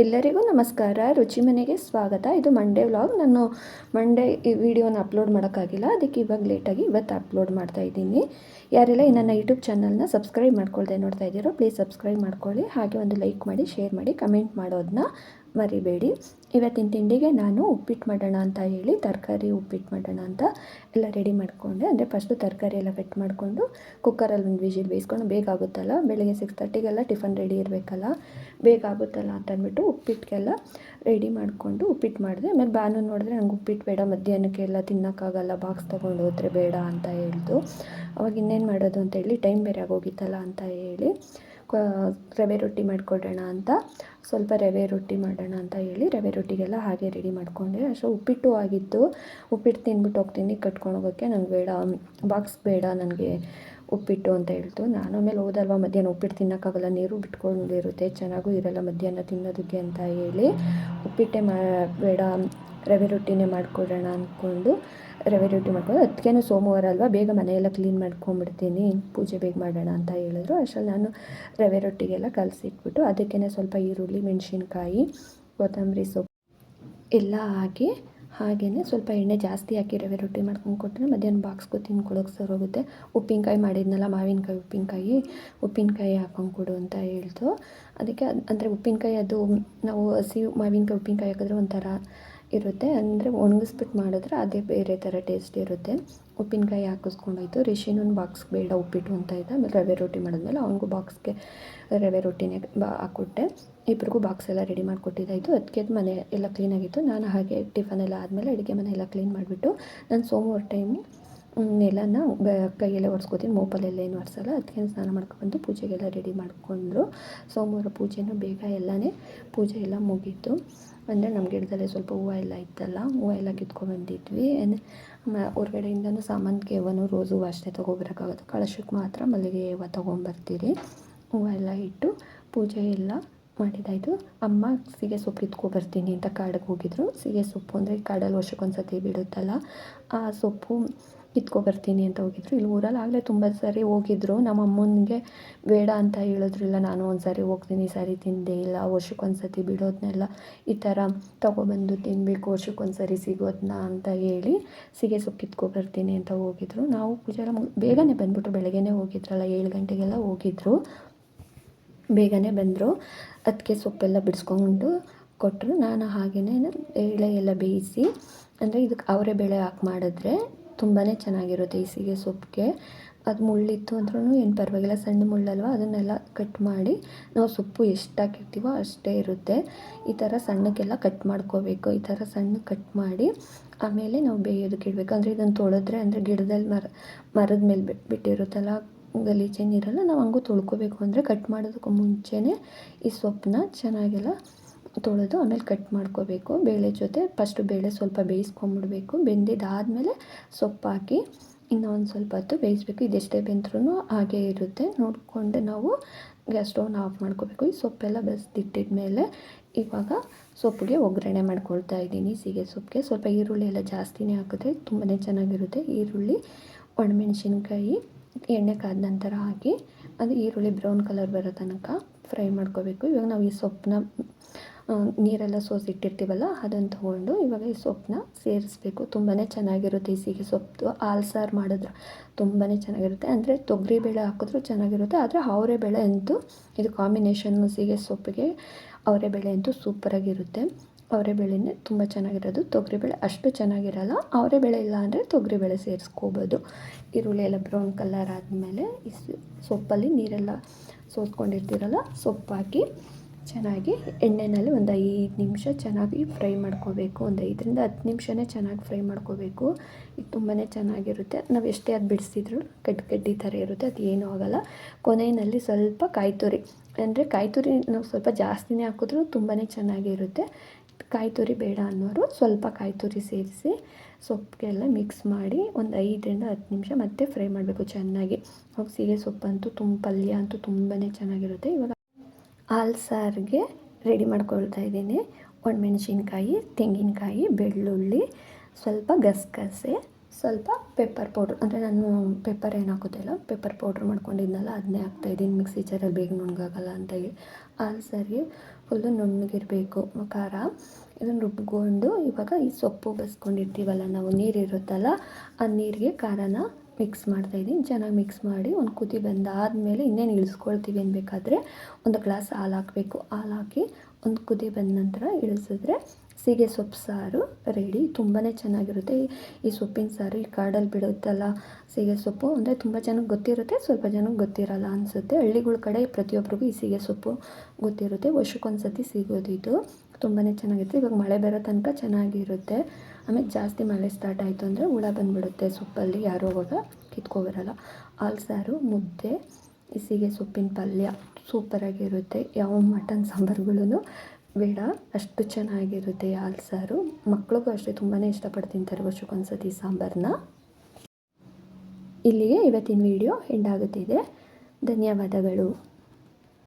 ಎಲ್ಲರಿಗೂ ನಮಸ್ಕಾರ. ರುಚಿ ಮನೆಗೆ ಸ್ವಾಗತ. ಇದು ಮಂಡೇ ವ್ಲಾಗ್ ನಾನು ಮಂಡೇ ಈ ವಿಡಿಯೋನ ಅಪ್ಲೋಡ್ ಮಾಡೋಕ್ಕಾಗಿಲ್ಲ. ಅದಕ್ಕೆ ಇವಾಗ ಲೇಟಾಗಿ ಇವತ್ತು ಅಪ್ಲೋಡ್ ಮಾಡ್ತಾ ಇದ್ದೀನಿ. ಯಾರೆಲ್ಲ ಈ ನನ್ನ ಯೂಟ್ಯೂಬ್ ಚಾನಲ್ನ ಸಬ್ಸ್ಕ್ರೈಬ್ ಮಾಡ್ಕೊಳ್ದೆ ನೋಡ್ತಾ ಇದ್ದೀರೋ ಪ್ಲೀಸ್ ಸಬ್ಸ್ಕ್ರೈಬ್ ಮಾಡ್ಕೊಳ್ಳಿ. ಹಾಗೆ ಒಂದು ಲೈಕ್ ಮಾಡಿ ಶೇರ್ ಮಾಡಿ ಕಮೆಂಟ್ ಮಾಡೋದನ್ನ ಮರಿಬೇಡಿ. ಇವತ್ತಿನ ತಿಂಡಿಗೆ ನಾನು ಉಪ್ಪಿಟ್ಟು ಮಾಡೋಣ ಅಂತ ಹೇಳಿ ತರಕಾರಿ ಉಪ್ಪಿಟ್ಟು ಮಾಡೋಣ ಅಂತ ಎಲ್ಲ ರೆಡಿ ಮಾಡಿಕೊಂಡೆ. ಅಂದರೆ ಫಸ್ಟು ತರಕಾರಿ ಎಲ್ಲ ಕಟ್ ಮಾಡಿಕೊಂಡು ಕುಕ್ಕರಲ್ಲಿ ಒಂದು ವಿಜಿಲ್ ಬೇಯಿಸ್ಕೊಂಡು ಬೇಗ ಆಗುತ್ತಲ್ಲ? ಬೆಳಗ್ಗೆ ಸಿಕ್ಸ್ ತರ್ಟಿಗೆಲ್ಲ ಟಿಫನ್ ರೆಡಿ ಇರಬೇಕಲ್ಲ? ಬೇಗ ಆಗುತ್ತಲ್ಲ ಅಂತ ಅಂದ್ಬಿಟ್ಟು ಉಪ್ಪಿಟ್ಟಿಗೆಲ್ಲ ರೆಡಿ ಮಾಡಿಕೊಂಡು ಉಪ್ಪಿಟ್ಟು ಮಾಡಿದೆ. ಆಮೇಲೆ ಬಾನು ನೋಡಿದ್ರೆ ನಂಗೆ ಉಪ್ಪಿಟ್ಟು ಬೇಡ, ಮಧ್ಯಾಹ್ನಕ್ಕೆಲ್ಲ ತಿನ್ನೋಕ್ಕಾಗಲ್ಲ ಬಾಕ್ಸ್ ತೊಗೊಂಡು ಹೋದರೆ ಬೇಡ ಅಂತ ಹೇಳ್ದು. ಅವಾಗ ಇನ್ನೇನು ಮಾಡೋದು ಅಂತ ಹೇಳಿ ಟೈಮ್ ಬೇರೆ ಆಗೋಗಿತ್ತಲ್ಲ ಅಂತ ಹೇಳಿ. ರವೆ ರೊಟ್ಟಿ ಮಾಡಿಕೊಡೋಣ ಅಂತ. ಸ್ವಲ್ಪ ರವೆ ರೊಟ್ಟಿ ಮಾಡೋಣ ಅಂತ ಹೇಳಿ ರವೆ ರೊಟ್ಟಿಗೆಲ್ಲ ಹಾಗೆ ರೆಡಿ ಮಾಡಿಕೊಂಡೆ. ಅಷ್ಟು ಉಪ್ಪಿಟ್ಟು ಆಗಿತ್ತು ಉಪ್ಪಿಟ್ಟು ತಿಂದ್ಬಿಟ್ಟು ಹೋಗ್ತೀನಿ. ಕಟ್ಕೊಂಡು ಹೋಗೋಕ್ಕೆ ನಂಗೆ ಬೇಡ. ಬಾಕ್ಸ್ ಬೇಡ ನನಗೆ ಉಪ್ಪಿಟ್ಟು ಅಂತ ಹೇಳ್ತು. ನಾನು ಆಮೇಲೆ ಹೋದಲ್ವ, ಮಧ್ಯಾಹ್ನ ಉಪ್ಪಿಟ್ಟು ತಿನ್ನೋಕ್ಕಾಗಲ್ಲ. ನೀರು ಬಿಟ್ಕೊಂಡಿರುತ್ತೆ. ಚೆನ್ನಾಗೂ ಇರಲ್ಲ ಮಧ್ಯಾಹ್ನ ತಿನ್ನೋದಕ್ಕೆ ಅಂತ ಹೇಳಿ ಉಪ್ಪಿಟ್ಟೆ ಮಾ, ಬೇಡ, ರವೆ ರೊಟ್ಟಿನೇ ಮಾಡಿಕೊಡೋಣ ಅಂದ್ಕೊಂಡು ರವೆ ರೊಟ್ಟಿ ಮಾಡ್ಕೊಂಡು ಅದಕ್ಕೇನು ಸೋಮವಾರ ಅಲ್ವಾ, ಬೇಗ ಮನೆಯೆಲ್ಲ ಕ್ಲೀನ್ ಮಾಡ್ಕೊಂಬಿಡ್ತೀನಿ ಪೂಜೆ ಬೇಗ ಮಾಡೋಣ ಅಂತ ಹೇಳಿದ್ರು. ಅಷ್ಟರಲ್ಲಿ ನಾನು ರವೆ ರೊಟ್ಟಿಗೆಲ್ಲ ಕಲಸಿಟ್ಬಿಟ್ಟು ಅದಕ್ಕೇ ಸ್ವಲ್ಪ ಈರುಳ್ಳಿ, ಮೆಣಸಿನ್ಕಾಯಿ, ಕೊತ್ತಂಬರಿ ಸೊಪ್ಪು ಎಲ್ಲ ಹಾಕಿ ಹಾಗೇ ಸ್ವಲ್ಪ ಎಣ್ಣೆ ಜಾಸ್ತಿ ಹಾಕಿ ರವೆ ರೊಟ್ಟಿ ಮಾಡ್ಕೊಂಡು ಕೊಟ್ಟರೆ ಮಧ್ಯಾಹ್ನ ಬಾಕ್ಸ್ಗೂ ತಿನ್ಕೊಳಕ್ಕೆ ಸರೋಗುತ್ತೆ ಉಪ್ಪಿನಕಾಯಿ ಮಾಡಿದ್ನಲ್ಲ ಮಾವಿನಕಾಯಿ, ಉಪ್ಪಿನಕಾಯಿ ಉಪ್ಪಿನಕಾಯಿ ಹಾಕೊಂಡು ಕೊಡು ಅಂತ ಹೇಳ್ತು. ಅದಕ್ಕೆ ಅಂದರೆ ಉಪ್ಪಿನಕಾಯಿ ಅದು, ನಾವು ಹಸಿ ಮಾವಿನಕಾಯಿ, ಉಪ್ಪಿನಕಾಯಿ ಹಾಕಿದ್ರೆ ಒಂಥರ ಇರುತ್ತೆ. ಅಂದರೆ ಒಣಗಿಸ್ಬಿಟ್ಟು ಮಾಡಿದ್ರೆ ಅದೇ ಬೇರೆ ಥರ ಟೇಸ್ಟ್ ಇರುತ್ತೆ. ಉಪ್ಪಿನಕಾಯಿ ಹಾಕಿಸ್ಕೊಂಡೋಯ್ತು ರಿಷಿನೊಂದು ಬಾಕ್ಸ್ ಬೇಡ ಉಪ್ಪಿಟ್ಟು ಅಂತ ಇದ್ದ. ಆಮೇಲೆ ರವೆ ರೊಟ್ಟಿ ಮಾಡಿದ್ಮೇಲೆ ಅವನಿಗೂ ಬಾಕ್ಸ್ಗೆ ರವೆ ರೊಟ್ಟಿನೇ ಬಾ ಹಾಕ್ಕೊಟ್ಟೆ. ಇಬ್ಬರಿಗೂ ಬಾಕ್ಸ್ ಎಲ್ಲ ರೆಡಿ ಮಾಡಿಕೊಟ್ಟಿದ್ದಾಯಿತು. ಅದಕ್ಕೆ ಮನೆ ಎಲ್ಲ ಕ್ಲೀನಾಗಿತ್ತು ನಾನು ಹಾಗೆ ಟಿಫನ್ ಎಲ್ಲ ಆದಮೇಲೆ ಅಡುಗೆ ಮನೆ ಎಲ್ಲ ಕ್ಲೀನ್ ಮಾಡಿಬಿಟ್ಟು ನಾನು ಸೋಮವಾರ ಟೈಮು ನೆಲನ ಕೈಯಲ್ಲೇ ಒರೆಸ್ಕೋತೀನಿ. ಮೋಪಲ್ಲೆಲ್ಲ ಏನು ಒರೆಸಲ್ಲ. ಅದಕ್ಕೆ ಸ್ನಾನ ಮಾಡ್ಕೊಬಂದು ಪೂಜೆಗೆಲ್ಲ ರೆಡಿ ಮಾಡಿಕೊಂಡ್ರು. ಸೋಮವಾರ ಪೂಜೆನೂ ಬೇಗ ಎಲ್ಲನೇ ಪೂಜೆ ಎಲ್ಲ ಮುಗೀತು. ಅಂದರೆ ನಮ್ಮ ಗಿಡದಲ್ಲೇ ಸ್ವಲ್ಪ ಹೂವು ಎಲ್ಲ ಇತ್ತಲ್ಲ, ಹೂವು ಎಲ್ಲ ಕಿತ್ಕೊಂಡ್ಬಂದಿದ್ವಿ ಅಂದರೆ ಹೊರಗಡೆಯಿಂದನೂ ಸಾಮಾನಿಗೆ ಹೂವನು ರೋಸು ಹೂವು ಅಷ್ಟೇ ತೊಗೊಬರೋಕ್ಕಾಗುತ್ತೆ. ಕಳಶಕ್ಕೆ ಮಾತ್ರ ಮಲ್ಲಿಗೆ ಹೂವು ತೊಗೊಂಬರ್ತೀರಿ ಹೂವು ಎಲ್ಲ ಇಟ್ಟು ಪೂಜೆ ಎಲ್ಲ ಮಾಡಿದಾಯಿತು. ಅಮ್ಮ ಸೀಗೆ ಸೊಪ್ಪು ಕಿತ್ಕೊಬರ್ತೀನಿ ಅಂತ ಕಾಡಿಗೆ ಹೋಗಿದ್ರು. ಸೀಗೆ ಸೊಪ್ಪು ಅಂದರೆ ಕಾಡಲ್ಲಿ ವರ್ಷಕ್ಕೊಂದು ಸತಿ ಬಿಡುತ್ತಲ್ಲ, ಆ ಸೊಪ್ಪು ಕಿತ್ಕೊಬರ್ತೀನಿ ಅಂತ ಹೋಗಿದ್ರು. ಇಲ್ಲಿ ಊರಲ್ಲಿ ಆಗಲೇ ತುಂಬ ಸರಿ ಹೋಗಿದ್ರು. ನಮ್ಮ ಅಮ್ಮನಿಗೆ ಬೇಡ ಅಂತ ಹೇಳಿದ್ರು ಇಲ್ಲ ನಾನು ಒಂದು ಸಾರಿ ಹೋಗ್ತೀನಿ, ಈ ಸಾರಿ ತಿಂದೇ ಇಲ್ಲ ವರ್ಷಕ್ಕೊಂದು ಸತಿ ಬಿಡೋದನ್ನೆಲ್ಲ ಈ ಥರ ತೊಗೊಬಂದು ತಿನ್ನಬೇಕು ವರ್ಷಕ್ಕೊಂದ್ಸರಿ ಸಿಗೋದನ್ನ ಅಂತ ಹೇಳಿ ಸಿಗೆ ಸೊಪ್ಪು ಕಿತ್ಕೊಬರ್ತೀನಿ ಅಂತ ಹೋಗಿದ್ರು. ನಾವು ಪೂಜೆ ಎಲ್ಲ ಬೇಗನೆ ಬಂದ್ಬಿಟ್ಟು ಬೆಳಗ್ಗೆನೇ ಹೋಗಿದ್ರಲ್ಲ, ಏಳು ಗಂಟೆಗೆಲ್ಲ ಹೋಗಿದ್ರು. ಬೇಗನೆ ಬಂದರು. ಅದಕ್ಕೆ ಸೊಪ್ಪೆಲ್ಲ ಬಿಡಿಸ್ಕೊಂಡು ಕೊಟ್ಟರು ನಾನು ಹಾಗೆಯೇ ಎಳೆ ಎಲ್ಲ ಬೇಯಿಸಿ, ಅಂದರೆ ಇದಕ್ಕೆ ಅವರೇ ಬೇಳೆ ಹಾಕಿ ಮಾಡಿದ್ರೆ ತುಂಬಾ ಚೆನ್ನಾಗಿರುತ್ತೆ ಈ ಸೀಗೆ ಸೊಪ್ಪಿಗೆ. ಅದು ಮುಳ್ಳಿತ್ತು ಅಂದ್ರೂ ಏನು ಪರವಾಗಿಲ್ಲ, ಸಣ್ಣ ಮುಳ್ಳಲ್ವ? ಅದನ್ನೆಲ್ಲ ಕಟ್ ಮಾಡಿ ನಾವು ಸೊಪ್ಪು ಎಷ್ಟು ಹಾಕಿರ್ತೀವೋ ಅಷ್ಟೇ ಇರುತ್ತೆ. ಈ ಥರ ಸಣ್ಣಕ್ಕೆಲ್ಲ ಕಟ್ ಮಾಡ್ಕೋಬೇಕು. ಈ ಥರ ಸಣ್ಣ ಕಟ್ ಮಾಡಿ ಆಮೇಲೆ ನಾವು ಬೇಯೋದಕ್ಕೆ ಇಡಬೇಕು. ಅಂದರೆ ಇದನ್ನು ತೊಳೆದ್ರೆ ಅಂದರೆ ಗಿಡದಲ್ಲಿ ಮರ, ಮರದ ಮೇಲೆ ಬಿಟ್ಟಿರುತ್ತಲ್ಲ ಗಲೀಜೇನಿರಲ್ಲ ನಾವು ಹಂಗೂ ತೊಳ್ಕೋಬೇಕು. ಅಂದರೆ ಕಟ್ ಮಾಡೋದಕ್ಕೂ ಮುಂಚೆನೇ ಈ ಸೊಪ್ಪನ್ನ ಚೆನ್ನಾಗೆಲ್ಲ ತೊಳೆದು ಆಮೇಲೆ ಕಟ್ ಮಾಡ್ಕೋಬೇಕು. ಬೇಳೆ ಜೊತೆ ಫಸ್ಟು ಬೇಳೆ ಸ್ವಲ್ಪ ಬೇಯಿಸ್ಕೊಂಬಿಡ್ಬೇಕು. ಬೆಂದಿದ್ದಾದಮೇಲೆ ಸೊಪ್ಪು ಹಾಕಿ ಇನ್ನೂ ಒಂದು ಸ್ವಲ್ಪ ಹೊತ್ತು ಬೇಯಿಸ್ಬೇಕು. ಇದೆಷ್ಟೇ ಬೆಂದ್ರೂ ಹಾಗೇ ಇರುತ್ತೆ. ನೋಡಿಕೊಂಡು ನಾವು ಗ್ಯಾಸ್ ಸ್ಟವ್ನ ಆಫ್ ಮಾಡ್ಕೋಬೇಕು. ಈ ಸೊಪ್ಪೆಲ್ಲ ಮೇಲೆ ಇವಾಗ ಸೊಪ್ಪಿಗೆ ಒಗ್ಗರಣೆ ಮಾಡ್ಕೊಳ್ತಾ ಇದ್ದೀನಿ. ಸೀಗೆ ಸೊಪ್ಪಿಗೆ. ಸ್ವಲ್ಪ ಈರುಳ್ಳಿ ಎಲ್ಲ ಜಾಸ್ತಿನೇ ಹಾಕಿದ್ರೆ ತುಂಬಾ ಚೆನ್ನಾಗಿರುತ್ತೆ. ಈರುಳ್ಳಿ, ಒಣಮೆಣಸಿನ್ಕಾಯಿ, ಎಣ್ಣೆ ಕಾದ ನಂತರ ಹಾಕಿ ಅದು ಈರುಳ್ಳಿ ಬ್ರೌನ್ ಕಲರ್ ಬರೋ ತನಕ ಫ್ರೈ ಮಾಡ್ಕೋಬೇಕು. ಇವಾಗ ನಾವು ಈ ಸೊಪ್ಪನ್ನ ನೀರೆಲ್ಲ ಸೋಸಿಟ್ಟಿರ್ತೀವಲ್ಲ ಅದನ್ನು ತೊಗೊಂಡು ಇವಾಗ ಈ ಸೊಪ್ಪನ್ನ ಸೇರಿಸ್ಬೇಕು. ತುಂಬಾ ಚೆನ್ನಾಗಿರುತ್ತೆ ಈ ಸಿಹಿ ಸೊಪ್ಪು ಹಾಲು ಸಾರು ಮಾಡಿದ್ರೆ ತುಂಬಾ ಚೆನ್ನಾಗಿರುತ್ತೆ. ಅಂದರೆ ತೊಗರಿಬೇಳೆ ಹಾಕಿದ್ರು ಚೆನ್ನಾಗಿರುತ್ತೆ, ಆದರೆ ಅವರೆಬೇಳೆ ಅಂತೂ ಇದು ಕಾಂಬಿನೇಷನ್ನು ಸೀಗೆ ಸೊಪ್ಪಿಗೆ ಅವರೆಬೇಳೆ ಅಂತೂ ಸೂಪರಾಗಿರುತ್ತೆ ಅವರೆಬೇಳೆನೇ ತುಂಬ ಚೆನ್ನಾಗಿರೋದು. ತೊಗರಿಬೇಳೆ ಅಷ್ಟು ಚೆನ್ನಾಗಿರಲ್ಲ ಅವರೆಬೇಳೆ ಇಲ್ಲ ಅಂದರೆ ತೊಗರಿಬೇಳೆ ಸೇರಿಸ್ಕೋಬೋದು. ಈರುಳ್ಳಿ ಎಲ್ಲ ಬ್ರೌನ್ ಕಲರ್ ಆದಮೇಲೆ ಈ ಸೊಪ್ಪಲ್ಲಿ ನೀರೆಲ್ಲ ಸೋಸ್ಕೊಂಡಿರ್ತೀರಲ್ಲ ಸೊಪ್ಪು ಹಾಕಿ ಚೆನ್ನಾಗಿ ಎಣ್ಣೆಯಲ್ಲಿ ಒಂದು ಐದು ನಿಮಿಷ ಚೆನ್ನಾಗಿ ಫ್ರೈ ಮಾಡ್ಕೋಬೇಕು. ಒಂದು ಐದರಿಂದ ಹತ್ತು ನಿಮಿಷನೇ ಚೆನ್ನಾಗಿ ಫ್ರೈ ಮಾಡ್ಕೋಬೇಕು. ಇದು ತುಂಬಾ ಚೆನ್ನಾಗಿರುತ್ತೆ. ನಾವು ಎಷ್ಟೇ ಅದು ಬಿಡಿಸಿದ್ರು ಕಡ್ಡಿ ಕಡ್ಡಿ ಥರ ಇರುತ್ತೆ. ಅದು ಏನೂ ಆಗೋಲ್ಲ. ಕೊನೆಯಲ್ಲಿ ಸ್ವಲ್ಪ ಕಾಯಿ ತುರಿ ಅಂದರೆ ಕಾಯಿ ತುರಿ ನಾವು ಸ್ವಲ್ಪ ಜಾಸ್ತಿನೇ ಹಾಕಿದ್ರು ತುಂಬಾ ಚೆನ್ನಾಗಿರುತ್ತೆ. ಕಾಯಿ ತುರಿ ಬೇಡ ಅನ್ನೋರು ಸ್ವಲ್ಪ ಕಾಯಿ ತುರಿ ಸೇರಿಸಿ ಸೊಪ್ಪಿಗೆಲ್ಲ ಮಿಕ್ಸ್ ಮಾಡಿ ಒಂದು ಐದರಿಂದ ಹತ್ತು ನಿಮಿಷ ಮತ್ತೆ ಫ್ರೈ ಮಾಡಬೇಕು ಚೆನ್ನಾಗಿ. ಸೀಗೆ ಸೊಪ್ಪಂತೂ ತುಂಬ ಪಲ್ಯ ಅಂತೂ ತುಂಬಾ ಚೆನ್ನಾಗಿರುತ್ತೆ. ಇವಾಗ ಹಾಲು ಸಾರಿಗೆ ರೆಡಿ ಮಾಡ್ಕೊಳ್ತಾ ಇದ್ದೀನಿ. ಒಣಮೆಣಸಿನ್ಕಾಯಿ, ತೆಂಗಿನಕಾಯಿ, ಬೆಳ್ಳುಳ್ಳಿ, ಸ್ವಲ್ಪ ಗಸಗಸೆ, ಸ್ವಲ್ಪ ಪೆಪ್ಪರ್ ಪೌಡ್ರ್ ಅಂದರೆ ನಾನು ಪೆಪ್ಪರ್ ಏನು ಹಾಕೋದಿಲ್ಲ ಪೆಪ್ಪರ್ ಪೌಡ್ರ್ ಮಾಡ್ಕೊಂಡಿದ್ನಲ್ಲ ಅದನ್ನೇ ಹಾಕ್ತಾಯಿದ್ದೀನಿ ಮಿಕ್ಸಿ ಜಾರಲ್ಲಿ ಬೇಗ ನುಣ್ಣಗಾಗಲ್ಲ ಅಂತ ಹೇಳಿ. ಹಾಲು ಸಾರಿಗೆ ಫುಲ್ಲು ನುಣ್ಣಗಿರಬೇಕು. ಖಾರ. ಇದನ್ನು ರುಬ್ಕೊಂಡು ಇವಾಗ ಈ ಸೊಪ್ಪು ಬಸ್ಕೊಂಡಿರ್ತೀವಲ್ಲ, ನಾವು ನೀರಿರುತ್ತಲ್ಲ, ಆ ನೀರಿಗೆ ಖಾರನ ಮಿಕ್ಸ್ ಮಾಡ್ತಾಯಿದ್ದೀನಿ ಚೆನ್ನಾಗಿ ಮಿಕ್ಸ್ ಮಾಡಿ ಒಂದು ಕುದಿ ಬಂದಾದಮೇಲೆ ಇನ್ನೇನು ಇಳಿಸ್ಕೊಳ್ತೀವಿ ಅನ್ಬೇಕಾದ್ರೆ ಒಂದು ಗ್ಲಾಸ್ ಹಾಲು ಹಾಕಬೇಕು. ಹಾಲು ಹಾಕಿ ಒಂದು ಕುದಿ ಬಂದ ನಂತರ ಇಳಿಸಿದ್ರೆ ಸೀಗೆ ಸೊಪ್ಪು ಸಾರು ರೆಡಿ ತುಂಬಾ ಚೆನ್ನಾಗಿರುತ್ತೆ. ಈ- ಸೊಪ್ಪಿನ ಸಾರು ಈ ಕಾಡಲ್ಲಿ ಬಿಡುತ್ತಲ್ಲ ಸೀಗೆ ಸೊಪ್ಪು, ಅಂದರೆ ತುಂಬ ಜನಕ್ಕೆ ಗೊತ್ತಿರುತ್ತೆ, ಸ್ವಲ್ಪ ಜನಕ್ಕೆ ಗೊತ್ತಿರಲ್ಲ ಅನಿಸುತ್ತೆ. ಹಳ್ಳಿಗಳ ಕಡೆ ಪ್ರತಿಯೊಬ್ಬರಿಗೂ ಈ ಸೀಗೆ ಸೊಪ್ಪು ಗೊತ್ತಿರುತ್ತೆ. ವರ್ಷಕ್ಕೊಂದು ಸತಿ ಸಿಗೋದು ಇದು. ತುಂಬಾ ಚೆನ್ನಾಗಿರುತ್ತೆ. ಇವಾಗ ಮಳೆ ಬರೋ ತನಕ ಚೆನ್ನಾಗಿರುತ್ತೆ. ಆಮೇಲೆ ಜಾಸ್ತಿ ಮಳೆ ಸ್ಟಾರ್ಟ್ ಆಯಿತು ಅಂದರೆ ಹುಳ ಬಂದುಬಿಡುತ್ತೆ ಸೊಪ್ಪಲ್ಲಿ. ಯಾರು ಅವಾಗ ಕಿತ್ಕೊಬರಲ್ಲ. ಹಾಲು, ಸಾರು, ಮುದ್ದೆ, ಇಸಿಗೆ ಸೊಪ್ಪಿನ ಪಲ್ಯ ಸೂಪರಾಗಿರುತ್ತೆ ಯಾವ ಮಟನ್ ಸಾಂಬಾರುಗಳೂ ಬೇಡ. ಅಷ್ಟು ಚೆನ್ನಾಗಿರುತ್ತೆ ಹಾಲು, ಸಾರು. ಮಕ್ಳಿಗೂ ಅಷ್ಟೇ ತುಂಬಾ ಇಷ್ಟಪಟ್ಟು ತಿಂತಾರೆ ವರ್ಷಕ್ಕೊಂದು ಸತಿ ಸಾಂಬಾರನ್ನ ಇಲ್ಲಿಗೆ ಇವತ್ತಿನ ವಿಡಿಯೋ ಎಂಡಾಗುತ್ತಿದೆ ಧನ್ಯವಾದಗಳು.